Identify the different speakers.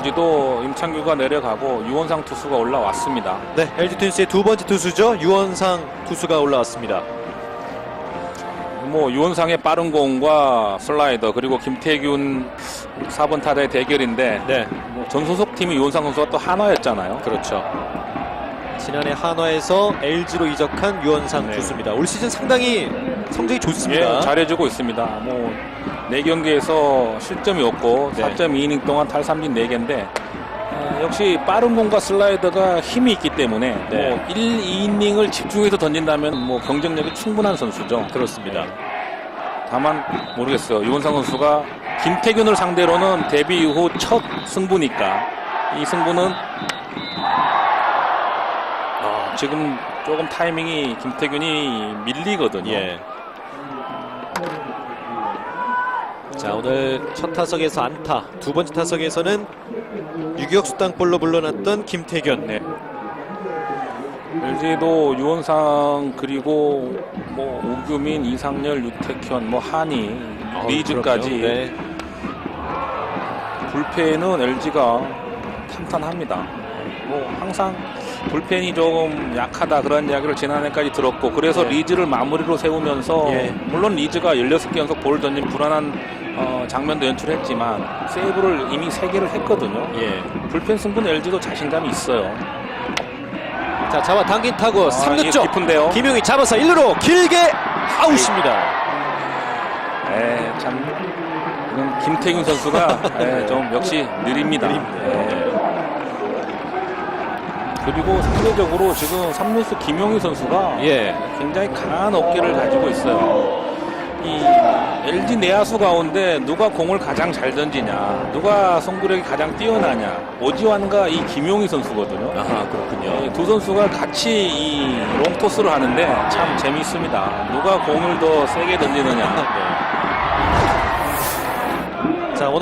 Speaker 1: LG도 임창규가 내려가고 유원상 투수가 올라왔습니다.
Speaker 2: 네, LG 트윈스의 두 번째 투수죠. 유원상 투수가 올라왔습니다.
Speaker 1: 뭐 유원상의 빠른 공과 슬라이더 그리고 김태균 4번 타자의 대결인데
Speaker 2: 네,
Speaker 1: 뭐 전소속 팀이 유원상 선수가 또 하나였잖아요.
Speaker 2: 그렇죠. 지난해 한화에서 LG로 이적한 유원상
Speaker 1: 네.
Speaker 2: 투수입니다. 올 시즌 상당히 성적이 좋습니다.
Speaker 1: 예, 잘해주고 있습니다. 뭐, 4경기에서 실점이 없고,
Speaker 2: 네.
Speaker 1: 4.2이닝 동안 탈삼진 4개인데, 역시 빠른 공과 슬라이더가 힘이 있기 때문에,
Speaker 2: 네.
Speaker 1: 뭐, 1, 2이닝을 집중해서 던진다면, 뭐, 경쟁력이 충분한 선수죠.
Speaker 2: 그렇습니다.
Speaker 1: 다만, 모르겠어요. 유원상 선수가 김태균을 상대로는 데뷔 이후 첫 승부니까, 이 승부는, 어, 지금 조금 타이밍이 김태균이 밀리거든요.
Speaker 2: 예. 자 오늘 첫 타석에서 안타, 두 번째 타석에서는 유격수 땅볼로 물러났던 김태균. 네.
Speaker 1: LG도 유원상 그리고 뭐 오규민, 이상열, 유태현, 뭐 한이,
Speaker 2: 어,
Speaker 1: 리즈까지.
Speaker 2: 네.
Speaker 1: 불펜은 LG가 탄탄합니다. 뭐 항상 불펜이 조금 약하다 그런 이야기를 지난해까지 들었고 그래서
Speaker 2: 예.
Speaker 1: 리즈를 마무리로 세우면서
Speaker 2: 예.
Speaker 1: 물론 리즈가 16개 연속 볼 던진 불안한 어, 장면도 연출했지만 세이브를 이미 3개를 했거든요.
Speaker 2: 예.
Speaker 1: 불펜 승부는 LG도 자신감이 있어요.
Speaker 2: 자 잡아 당긴 타고
Speaker 1: 아,
Speaker 2: 3루
Speaker 1: 이게
Speaker 2: 쪽
Speaker 1: 깊은데요.
Speaker 2: 김용희 잡아서 1루로 길게 아웃입니다.
Speaker 1: 에, 참 이건 김태균 선수가 에, 좀 역시 느립니다. 예. 그리고 상대적으로 지금 3루수 김용희 선수가
Speaker 2: 예.
Speaker 1: 굉장히 강한 어깨를 가지고 있어요. 이 LG 내야수 가운데 누가 공을 가장 잘 던지냐, 누가 송구력이 가장 뛰어나냐, 오지환과 이 김용희 선수거든요.
Speaker 2: 아하 그렇군요.
Speaker 1: 이 두 선수가 같이 이 롱토스를 하는데 참 재미있습니다. 누가 공을 더 세게 던지느냐.
Speaker 2: 네. 자 오늘